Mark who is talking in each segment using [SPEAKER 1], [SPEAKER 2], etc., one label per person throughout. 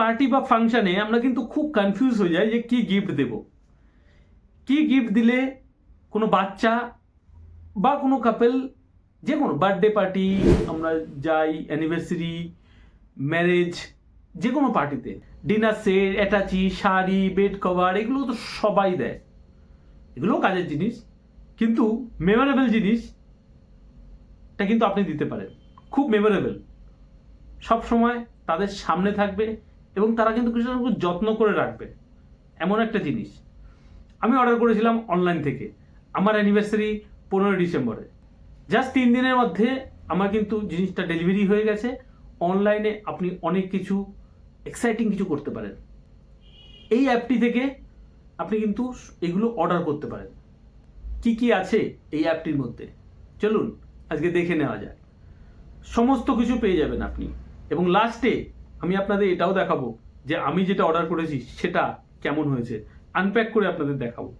[SPEAKER 1] Party বা ফাংশানে আমরা কিন্তু খুব কনফিউজ হয়ে যাই যে কি গিফট দেব। কি গিফট দিলে কোনো বাচ্চা বা কোনো কাপেল যে কোনো বার্থডে পার্টি আমরা যাই অ্যানিভার্সারি ম্যারেজ যে কোনো পার্টিতে dinner set attache sari bed cover এগুলো তো সবাই দেয়। এগুলো কাজের জিনিস, কিন্তু মেমোরেবল জিনিস এটা কিন্তু আপনি দিতে পারেন। খুব মেমোরেবল সব সময় তাদের সামনে থাকবে এবং তারা কিন্তু কিছু না কিছু যত্ন করে রাখবে। এমন একটা জিনিস। আমি অর্ডার করেছিলাম অনলাইন থেকে, আমার অ্যানিভার্সারি পনেরোই ডিসেম্বরে। জাস্ট তিন দিনের মধ্যে আমার কিন্তু জিনিসটা ডেলিভারি হয়ে গেছে। অনলাইনে আপনি অনেক কিছু এক্সাইটিং কিছু করতে পারেন। এই অ্যাপটি থেকে আপনি কিন্তু এগুলো অর্ডার করতে পারেন। কি কি আছে এই অ্যাপটির মধ্যে? চলুন, আজকে দেখে নেওয়া যাক। সমস্ত কিছু পেয়ে যাবেন আপনি। এবং লাস্টে আমি আপনাদের এটাও দেখাবো যে আমি যেটা অর্ডার করেছি, সেটা কেমন হয়েছে। আনপ্যাক করে আপনাদের দেখাবো।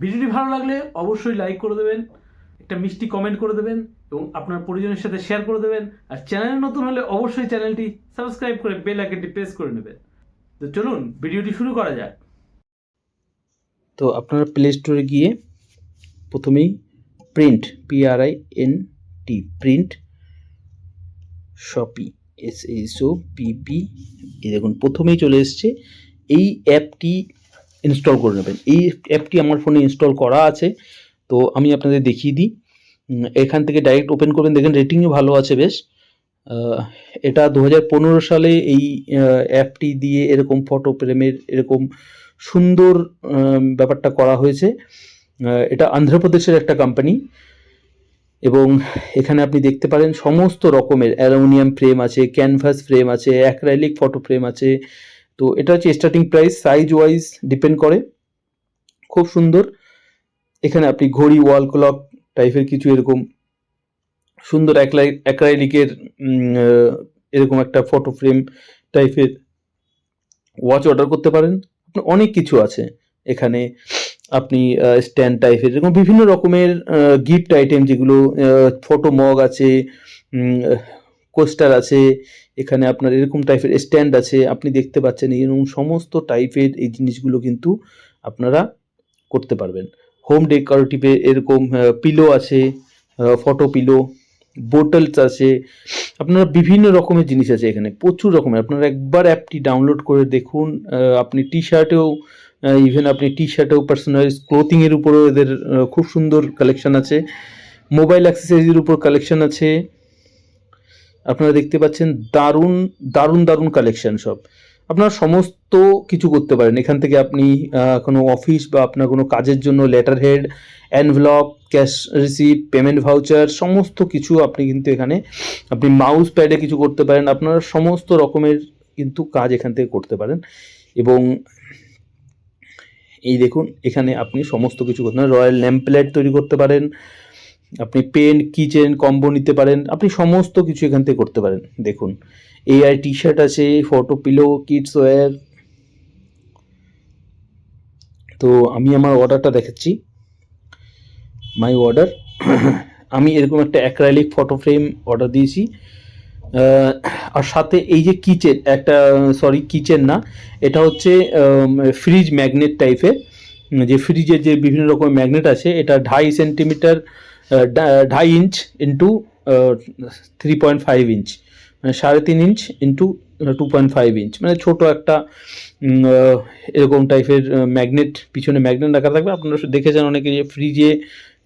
[SPEAKER 1] ভিডিওটি ভালো লাগলে অবশ্যই লাইক করে দেবেন, একটা মিষ্টি কমেন্ট করে দেবেন, এবং আপনার পরিজনের সাথে শেয়ার করে দেবেন, আর চ্যানেল নতুন হলে অবশ্যই চ্যানেলটি সাবস্ক্রাইব করে বেল আইকনটি প্রেস করে নেবেন। তো চলুন, ভিডিওটি শুরু করা যাক।
[SPEAKER 2] তো আপনারা প্লে স্টোরে গিয়ে প্রথমেই print P R I N T print shoppy S S O P P দেখুন, প্রথমেই চলে এসছে। এই অ্যাপটি ইনস্টল করে নেবেন। এই অ্যাপটি আমার ফোনে ইনস্টল করা আছে। তো আমি আপনাদের দেখিয়ে দিই। এখান থেকে ডাইরেক্ট ওপেন করবেন। দেখেন রেটিংও ভালো আছে বেশ। এটা দু হাজার পনেরো সালে এই অ্যাপটি দিয়ে এরকম ফটো প্রেমের এরকম সুন্দর ব্যাপারটা করা হয়েছে। এটা অন্ধ্রপ্রদেশের একটা কোম্পানি এবং এখানে আপনি দেখতে পারেন সমস্ত রকমের অ্যালুমিনিয়াম ফ্রেম আছে, ক্যানভাস ফ্রেম আছে, অ্যাক্রাইলিক ফটো ফ্রেম আছে। তো এটা হচ্ছে starting price size wise depend করে। খুব সুন্দর। এখানে আপনি ঘড়ি ওয়াল ক্লক টাইপের কিছু এরকম সুন্দর অ্যাক্রাইলিকের এরকম একটা ফটো ফ্রেম টাইপের ওয়াচ অর্ডার করতে পারেন। অনেক কিছু আছে এখানে। আপনি স্ট্যান্ড টাইপের এরকম বিভিন্ন রকমের গিফট আইটেম যেগুলো ফটো মগ আছে কোস্টার আছে, এখানে আপনার এরকম টাইপের স্ট্যান্ড আছে, আপনি দেখতে পাচ্ছেন, এরকম সমস্ত টাইপের এই জিনিসগুলো কিন্তু আপনারা করতে পারবেন। হোম ডেকোরেটিভে এরকম পিলো আছে ফটো পিলো বোটলস আছে, আপনারা বিভিন্ন রকমের জিনিস আছে এখানে, প্রচুর রকমের। আপনারা একবার অ্যাপটি ডাউনলোড করে দেখুন আপনি টি শার্টেও ইভেন আপনি টি শার্টেও পার্সোনালাইজ ক্লোথিংয়ের উপরেও এদের খুব সুন্দর কালেকশন আছে। মোবাইল অ্যাক্সেসরিজের উপর কালেকশন আছে। আপনারা দেখতে পাচ্ছেন দারুণ দারুণ দারুণ কালেকশন সব। আপনারা সমস্ত কিছু করতে পারেন। এখান থেকে আপনি কোনো অফিস বা আপনার কোনো কাজের জন্য letter head envelope cash receipt payment voucher সমস্ত কিছু আপনি কিন্তু এখানে, আপনি মাউস প্যাডে কিছু করতে পারেন। আপনারা সমস্ত রকমের কিন্তু কাজ এখান থেকে করতে পারেন। এবং এই দেখুন, এখানে আপনি সমস্ত কিছু করতে পারেন। রয়্যাল ল্যাম্পলেট তৈরি করতে পারেন, আপনি পেন, কিচেন, কম্বো নিতে পারেন, আপনি সমস্ত কিছু এখান থেকে করতে পারেন। দেখুন এআই টি শার্ট আছে ফটো পিলো কিডস ওয়্যার তো আমি আমার অর্ডারটা দেখাচ্ছি। মাই অর্ডার আমি এরকম একটা অ্যাক্রাইলিক ফটো ফ্রেম অর্ডার দিয়েছি। আর সাথে এই যে কিচেন, একটা সরি কিচেন না, এটা হচ্ছে ফ্রিজ ম্যাগনেট টাইপের যে ফ্রিজের যে বিভিন্ন রকমের ম্যাগনেট আছে, এটা ঢাই centimetre ঢাই inch into three point five inch মানে সাড়ে তিন inch into two point five inch মানে ছোটো একটা এরকম টাইপের ম্যাগনেট পিছনে ম্যাগনেট রাখা থাকবে। আপনারা দেখেছেন অনেকে যে ফ্রিজে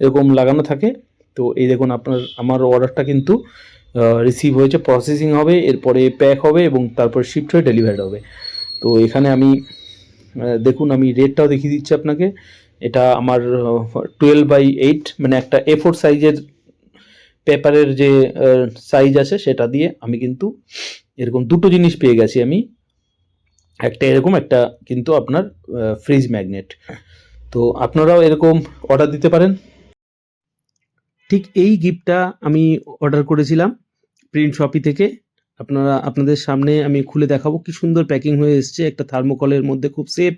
[SPEAKER 2] এরকম লাগানো থাকে। তো এই দেখুন আপনার, আমার অর্ডারটা কিন্তু রিসিভ হয়েছে প্রসেসিং হবে, এরপরে প্যাক হবে এবং তারপর শিফট হয়ে ডেলিভারি হবে। তো এখানে আমি দেখুন, আমি রেটটাও দেখিয়ে দিচ্ছি আপনাকে। এটা আমার টুয়েলভ বাই এইট মানে একটা এ ফোর সাইজের পেপারের যে সাইজ আছে, সেটা দিয়ে আমি কিন্তু এরকম দুটো জিনিস পেয়ে গেছি আমি। একটা এরকম, একটা কিন্তু আপনার ফ্রিজ ম্যাগনেট তো আপনারাও এরকম অর্ডার দিতে পারেন। ঠিক এই গিফটটা আমি অর্ডার করেছিলাম। প্রিন্ট শপি থেকে আপনারা, আপনাদের সামনে আমি খুলে দেখাবো কি সুন্দর প্যাকিং হয়ে এসছে। একটা থার্মোকলের মধ্যে খুব সেফ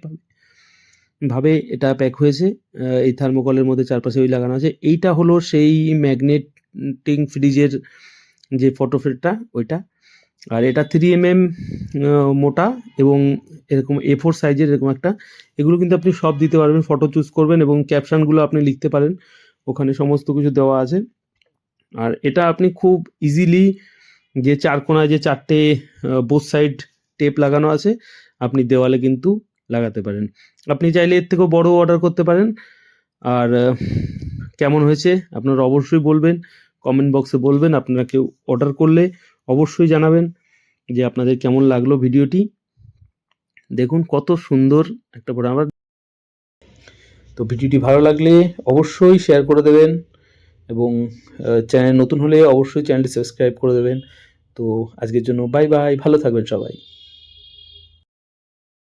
[SPEAKER 2] ভাবে এটা প্যাক হয়েছে। এই থার্মোকলের মধ্যে চারপাশে ওই লাগানো আছে। এইটা হলো সেই ম্যাগনেটিং ফ্রিজের যে ফটো ফ্রেটটা ওইটা। আর এটা থ্রি এম এম মোটা এবং এরকম এ ফোর সাইজের এরকম একটা। এগুলো কিন্তু আপনি সব দিতে পারবেন ফটো চুজ করবেন এবং ক্যাপশনগুলো আপনি লিখতে পারেন। ওখানে সমস্ত কিছু দেওয়া আছে। আর এটা আপনি খুব ইজিলি যে চার কোনায় যে চারটে বোথ সাইড টেপ লাগানো আছে, আপনি দেওয়ালে কিন্তু লাগাতে পারেন। আপনি চাইলে এর থেকেও বড় অর্ডার করতে পারেন। আর কেমন হয়েছে আপনারা অবশ্যই বলবেন কমেন্ট বক্সে বলবেন, আপনারা কেউ অর্ডার করলে অবশ্যই জানাবেন যে আপনাদের কেমন লাগল ভিডিওটি। দেখুন কত সুন্দর একটা বড় আমার তো ভিডিওটি ভালো লাগলে অবশ্যই শেয়ার করে দেবেন। এবং চ্যানেল নতুন হলে অবশ্যই চ্যানেলটি সাবস্ক্রাইব করে দেবেন। তো আজকের জন্য বাই বাই, ভালো থাকবেন সবাই।